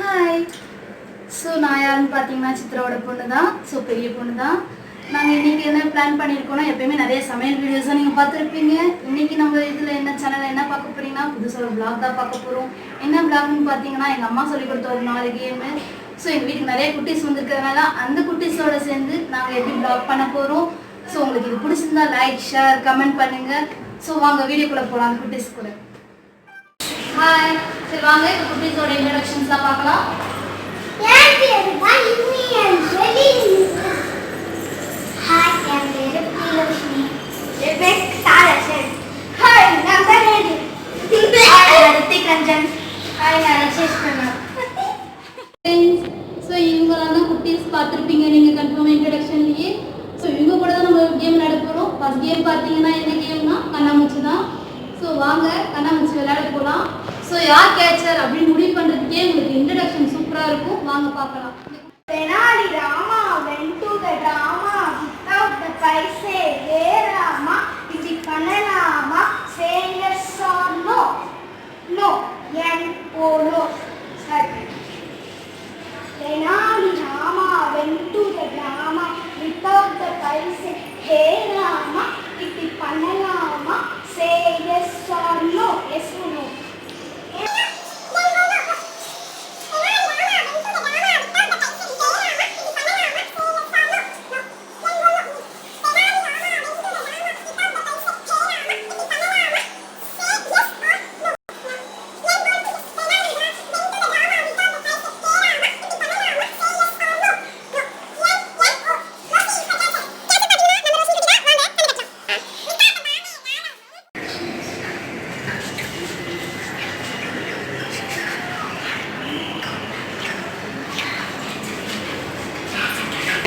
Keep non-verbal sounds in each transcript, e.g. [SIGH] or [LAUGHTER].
Hi so நான் யாருன்னு பார்த்தீங்கன்னா சித்ராவோட பொண்ணு தான் ஸோ பெரிய பொண்ணு தான் நாங்கள் இன்றைக்கி என்ன பிளான் பண்ணியிருக்கோம்னா எப்பயுமே நிறைய சமையல் வீடியோஸாக நீங்கள் பார்த்துருப்பீங்க. இன்னைக்கு நம்ம இதில் என்ன சேனலில் என்ன பார்க்க போகிறீங்கன்னா புதுசாக ஒரு பிளாக் தான் பார்க்க போகிறோம் என்ன பிளாக்னு பார்த்தீங்கன்னா எங்கள் அம்மா சொல்லி கொடுத்த ஒரு நாலு கேமு ஸோ எங்கள் வீட்டுக்கு நிறைய குட்டீஸ் வந்திருக்கிறதுனால அந்த குட்டீஸோட சேர்ந்து நாங்கள் எப்படி பிளாக் பண்ண போகிறோம் ஸோ உங்களுக்கு இது பிடிச்சிருந்தா லைக் ஷேர் கமெண்ட் பண்ணுங்கள் ஸோ வாங்க வீடியோக்குள்ளே போகலாம் அந்த குட்டீஸ் கூட. ஹாய் சரி வாங்க. இப்போ குட்டீஸோட இன்ட்ரடக்ஷன்ஸ்லாம் பார்க்கலாம். என் பேரு தான் இனியன் சொல்லி ஹாய் என் பேரு பிரியலட்சுமி என் பேர் தாரசன். ஹாய் நான் ஹாய் நான் [LAUGHS] ரித்திக் ரஞ்சன். ஹாய் நான் ரசேஷ் கண்ணா. ஸோ இவங்களாம் தான் குட்டீஸ் பார்த்துருப்பீங்க. நீங்கள் கன்ஃபார்ம் இன்ட்ரடக்ஷன்லேயே ஸோ இவங்க கூட தான் நம்ம கேம் விளையாட போகிறோம் ஃபர்ஸ்ட் கேம் பார்த்தீங்கன்னா என்ன கேம்னா கண்ணாமூச்சி தான். ஸோ வாங்க கண்ணாமூச்சி விளையாட போகலாம் யார் கேச்சர் அப்படின்னு முடிவு பண்ணுறதுக்கே உங்களுக்கு இன்ட்ரடக்ஷன் சூப்பராக இருக்கும். வாங்க பார்க்கலாம். தெனாலிராம்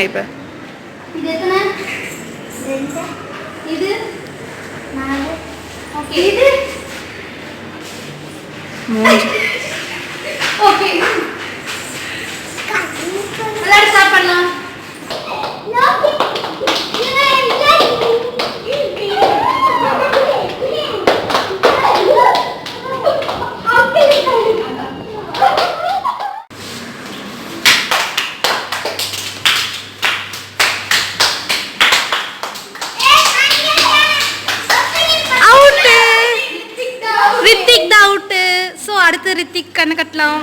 இப்போ இது எத்தனை ரெண்டு இது நாலு ஓகே இது மூணு ஓகே விளையாட ஸ்டார்ட் பண்ணலாம் அவுட்டு ரித்திக் தான் அவுட்டு ஸோ அடுத்து ரித்திக் கண்ணு கட்டலாம்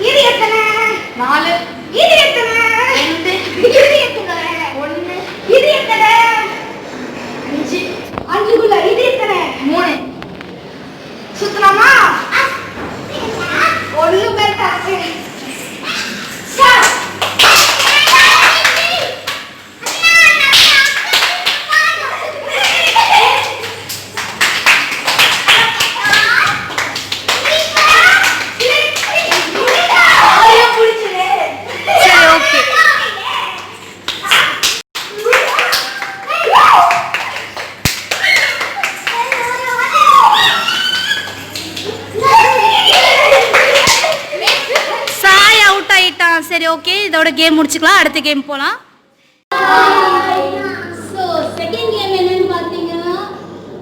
இது எத்தனை நாலு இது எத்தனை ரெண்டு இது எத்தனை ஒன்று இது எத்தனை அஞ்சு அஞ்சுக்குள்ள இது எத்தனை மூணு சுத்தலாமா ஒண்ணு பேர் காசு சார் சரி ஓகே சாய் அவுட் ஆயிட்டான் சரி ஓகே இதோட கேம் முடிச்சுக்கலாம். அடுத்த கேம் போகலாம் ஸோ செகண்ட் கேம் என்னன்னு பார்த்தீங்கன்னா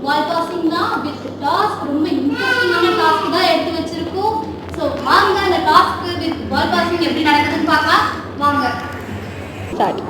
வால் டாஸிங் தான் வித் டாஸ்க் ரொம்ப இன்ட்ரெஸ்டிங்கான டாஸ்க் தான் எடுத்து வச்சிருக்கோம். ஸோ வாங்க அந்த டாஸ்க் வித் டாஸிங் எப்படி நடக்குதுன்னு பார்க்கலாம். வாங்க. Start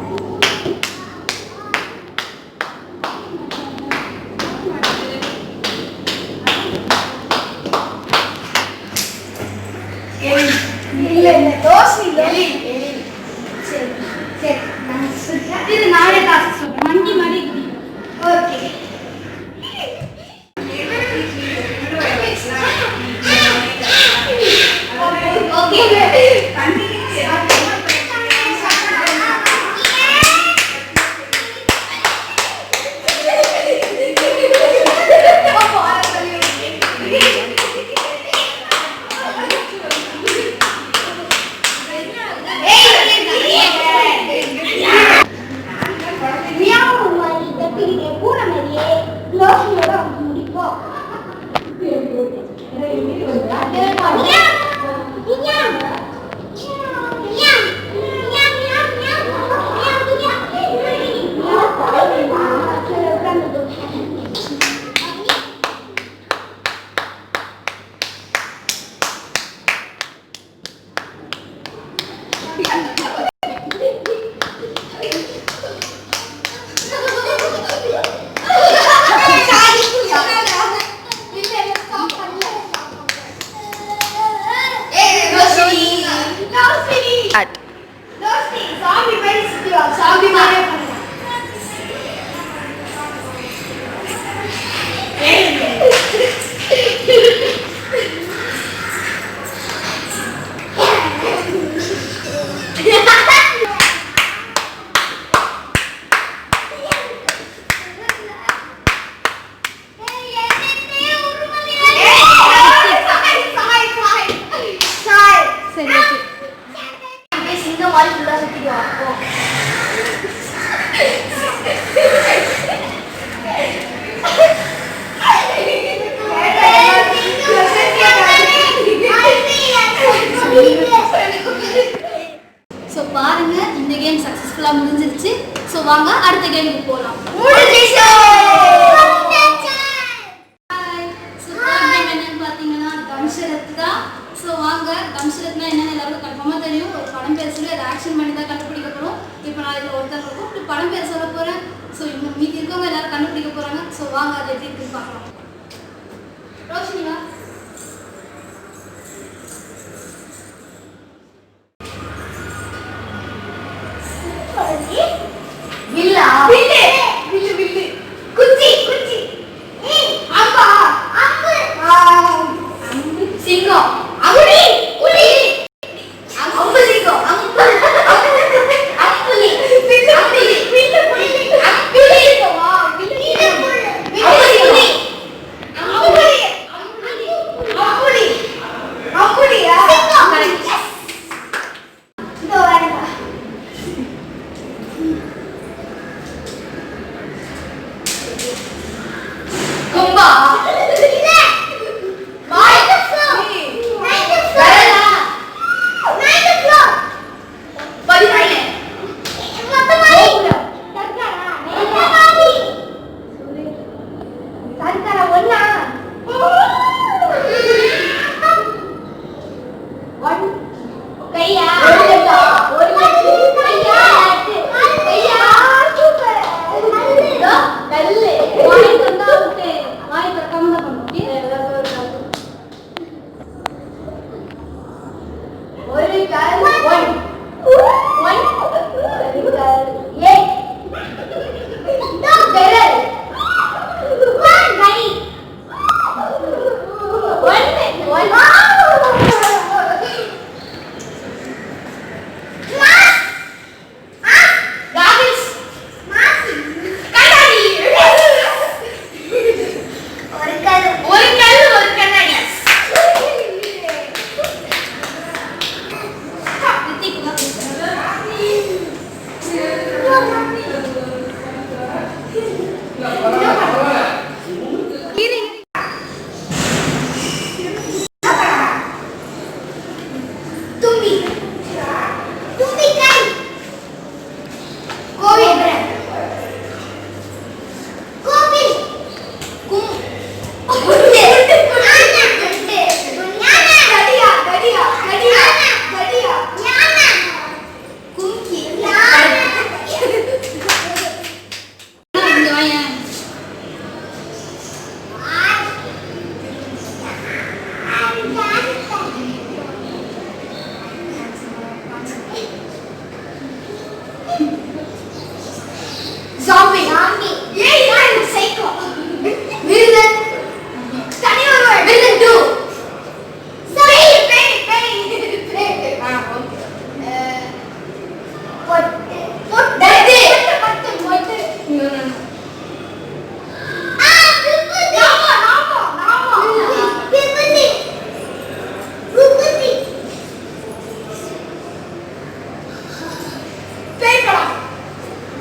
¡Nieve! ஸோ வாங்க தம்சரத்னா என்னென்ன எல்லாருக்கும் கன்ஃபார்மாக தெரியும். ஒரு படம் பேர் சொல்லி பண்ணி தான் கண்டுபிடிக்க போகிறோம் இப்போ நான் இதில் ஒருத்தர் இருக்கும் படம் பேர் சொல்ல போகிறேன் ஸோ இவங்க மீதி இருக்கவங்க எல்லாரும் கண்டுபிடிக்க போகிறாங்க ஸோ வாங்க அதை எப்படி பார்க்கலாம். ரோஷினிங்களா கல்லு வாய் திறந்தா விட்டு வாய் திறக்காம தான்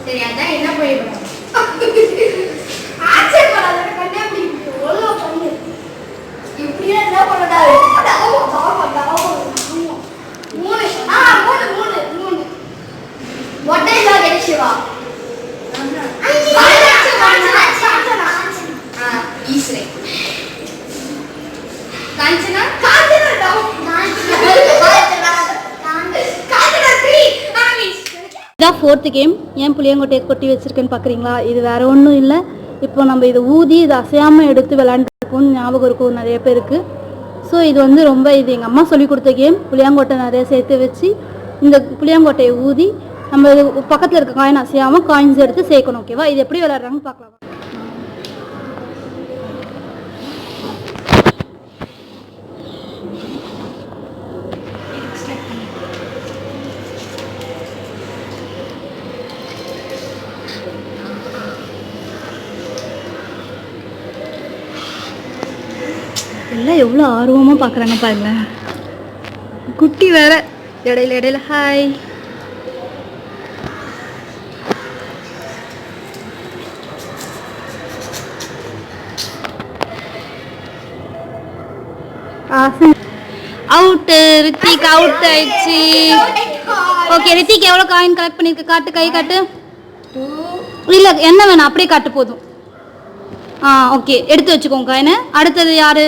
சரி இதான் ஃபோர்த்து கேம் ஏன் புளியங்கொட்டையை கொட்டி வச்சுருக்கேன்னு பார்க்குறீங்களா? இது வேறு ஒன்றும் இல்லை. இப்போ நம்ம இதை ஊதி இதை அசையாமல் எடுத்து விளாண்டுருக்கோம்னு ஞாபகம் இருக்கும் நிறைய பேருக்கு. ஸோ இது வந்து ரொம்ப இது எங்கள் அம்மா சொல்லி கொடுத்த கேம் புளியாங்கொட்டை நிறைய சேர்த்து வச்சு இந்த புளியாங்கொட்டையை ஊதி நம்ம பக்கத்தில் இருக்க காயின் அசையாமல் காயின்ஸ் எடுத்து சேர்க்கணும் ஓகேவா இது எப்படி விளாட்றாங்கன்னு பார்க்கலாம். எல்லாம் எவ்வளோ ஆர்வமாக பார்க்குறாங்க பாருங்களேன் குட்டி வேற இடையில இடையில ஹாய் அவுட்டு ரித்திக் அவுட் ஆயிடுச்சு. ஓகே ரித்திக் எவ்வளோ காயின் கலெக்ட் பண்ணியிருக்கு காட்டு கை காட்டு. இல்லை என்ன வேணும்? அப்படியே காட்டு போதும். ஆ ஓகே எடுத்து வச்சுக்கோங்க. காயினை அடுத்தது யாரு?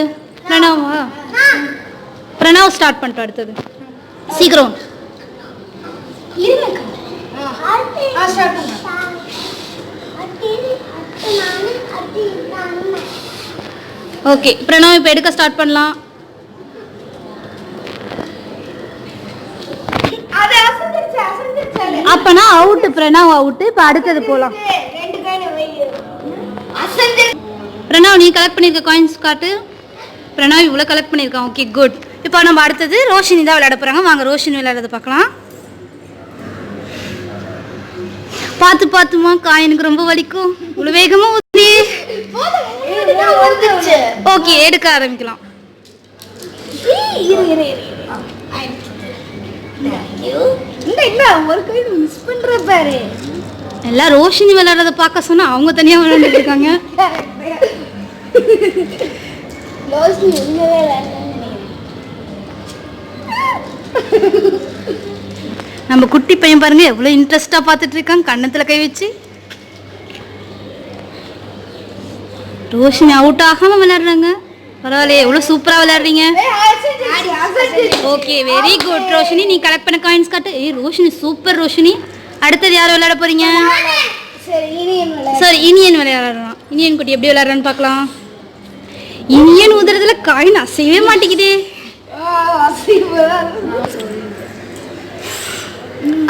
பிரணவா? பிரணவ் ஸ்டார்ட் பண்ணிட்டு அடுத்தது. சீக்கிரம். ஓகே பிரணவ் இப்போ எடுக்க ஸ்டார்ட் பண்ணலாம். அப்பனா அவுட்டு பிரணவ் அவுட்டு இப்போ அடுத்தது போகலாம் பிரணவ் நீ கலெக்ட் பண்ணியிருக்க காயின்ஸ் காட்டு. பிரணாய் இவ்வளோ கலெக்ட் பண்ணியிருக்கான் ஓகே குட் இப்போ நம்ம அடுத்தது ரோஷினி தான் விளையாட போகிறாங்க வாங்க ரோஷினி விளையாடுறத பார்க்கலாம். பார்த்து பார்த்துமா காயினுக்கு ரொம்ப வலிக்கும். இவ்வளோ வேகமாக ஊற்றி ஓகே எடுக்க ஆரம்பிக்கலாம். எல்லாம் ரோஷினி விளையாடுறத பார்க்க சொன்னா அவங்க தனியாக விளையாண்டுட்டு இருக்காங்க. [LAUGHS] ரோஷினி உண்மையே விளையாடுறேன்னு நம்ம குட்டி பையன் பாருங்க எவ்வளோ இன்ட்ரெஸ்டாக பார்த்துட்டு இருக்கான் கண்ணத்தில் கை வச்சு. ரோஷினி அவுட் ஆகாம விளையாடுறாங்க. பரவாயில்லையே எவ்வளோ சூப்பராக விளையாடுறீங்க. ஓகே வெரி குட் ரோஷினி நீ கலெக்ட் பண்ண காயின்ஸ் காட்டு. ஏய் ரோஷினி சூப்பர் ரோஷினி. அடுத்தது யார் விளையாட போறீங்க? சார் இனியன் விளையாடுறான். இனியன் குட்டி எப்படி விளையாடுறான்னு பார்க்கலாம். இனியன் உதறதுல காயின் அசையவே மாட்டேங்குதே.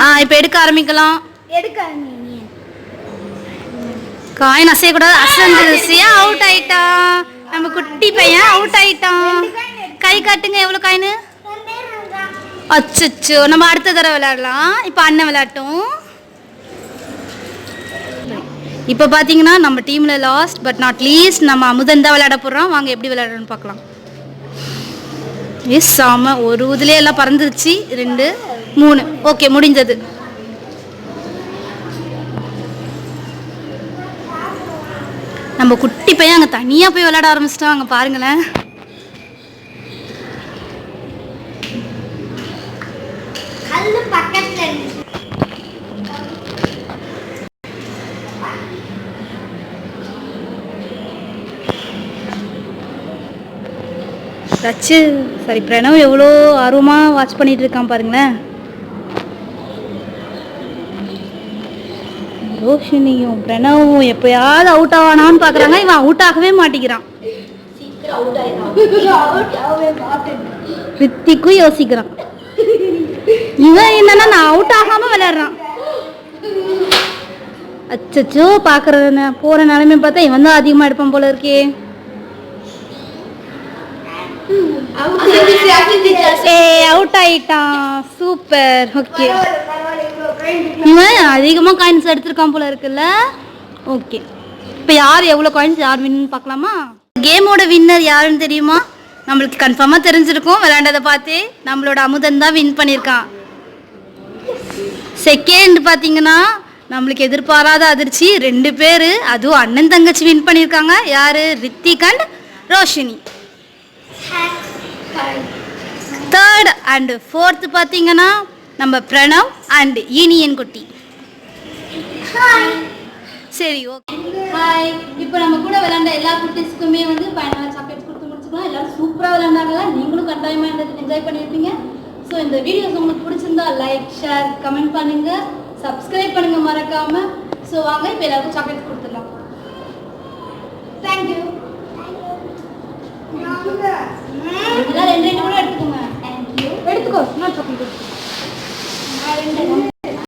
ஆ இப்போ எடுக்க ஆரம்பிக்கலாம். எடுக்க காயின் அசையக்கூடாது. அசந்துருச்சு அவுட் ஆயிட்டான். நம்ம குட்டி பையன் அவுட் ஆயிட்டான். கை காட்டுங்க எவ்வளோ காயின்? அச்சச்சோ நம்ம அடுத்த தடவை விளையாடலாம். இப்போ அண்ணன் விளையாட்டும். இப்போ பார்த்தீங்கன்னா நம்ம டீமில் லாஸ்ட் பட் நாட் லீஸ்ட் நம்ம அமுதன் தான் விளையாட போடுறோம் வாங்க எப்படி விளையாடுறோன்னு பார்க்கலாம். எஸ் சாம. ஒரு இதுலேயே எல்லாம் பறந்துருச்சு. ரெண்டு மூணு. ஓகே முடிஞ்சது. நம்ம குட்டி பையன் அங்கே தனியாக போய் விளையாட ஆரம்பிச்சிட்டோம் அங்கே பாருங்களேன். ரச்சு சரி பிரணவ் எவ்வளோ ஆர்வமாக வாட்ச் பண்ணிட்டு இருக்கான் பாருங்களேன். ரோஷினியும் பிரணவும் எப்பயாவது அவுட் ஆவானான்னு பார்க்குறாங்க இவன் அவுட் ஆகவே மாட்டேங்கிறான். ரித்திக்கும் யோசிக்கிறான். இவன் என்னன்னா நான் அவுட் ஆகாம விளையாடுறான். அச்சச்சோ பார்க்குற போகிற நிலைமை பார்த்தா இவன் தான் அதிகமாக எடுப்பான் போல இருக்கே. ஏ அவுட் ஆயிட்டான். சூப்பர் ஓகே இவன் அதிகமாக காயின்ஸ் எடுத்திருக்கான் போல இருக்குல்ல? ஓகே இப்போ யார் எவ்வளோ காயின்ஸ் யார் வின் பார்க்கலாமா? கேமோட வின்னர் யாருன்னு தெரியுமா? நம்மளுக்கு கன்ஃபார்மாக தெரிஞ்சிருக்கும். விளையாண்டதை பார்த்தே நம்மளோட அமுதன் தான் வின் பண்ணியிருக்கான். செகண்ட் பார்த்தீங்கன்னா நம்மளுக்கு எதிர்பாராத அதிர்ச்சி. ரெண்டு பேர் அதுவும் அண்ணன் தங்கச்சி வின் பண்ணியிருக்காங்க. யார்? Rithik and Roshini. Third and fourth பார்த்தீங்கன்னா நம்ம பிரணவ் அண்ட் இனியன் குட்டி. சரி ஓகே ஹாய் இப்போ நம்ம கூட விளையாண்ட எல்லா குட்டீஸ்க்குமே வந்து பயனான சாக்லேட்ஸ் கொடுத்து முடிச்சுக்கலாம். எல்லாரும் சூப்பராக விளையாண்டாங்க நீங்களும் கட்டாயமாக இந்த என்ஜாய் பண்ணியிருப்பீங்க. ஸோ இந்த வீடியோஸ் உங்களுக்கு பிடிச்சிருந்தா லைக் ஷேர் கமெண்ட் பண்ணுங்க. சப்ஸ்கிரைப் பண்ணுங்க மறக்காம. ஸோ வாங்க இப்போ எல்லாருக்கும் சாக்லேட்ஸ் கொடுத்துடலாம். தேங்க்யூ இதெல்லாம் ரெண்டு ரெண்டு கூட எடுத்துக்கோங்க எடுத்துக்கோ. நோட்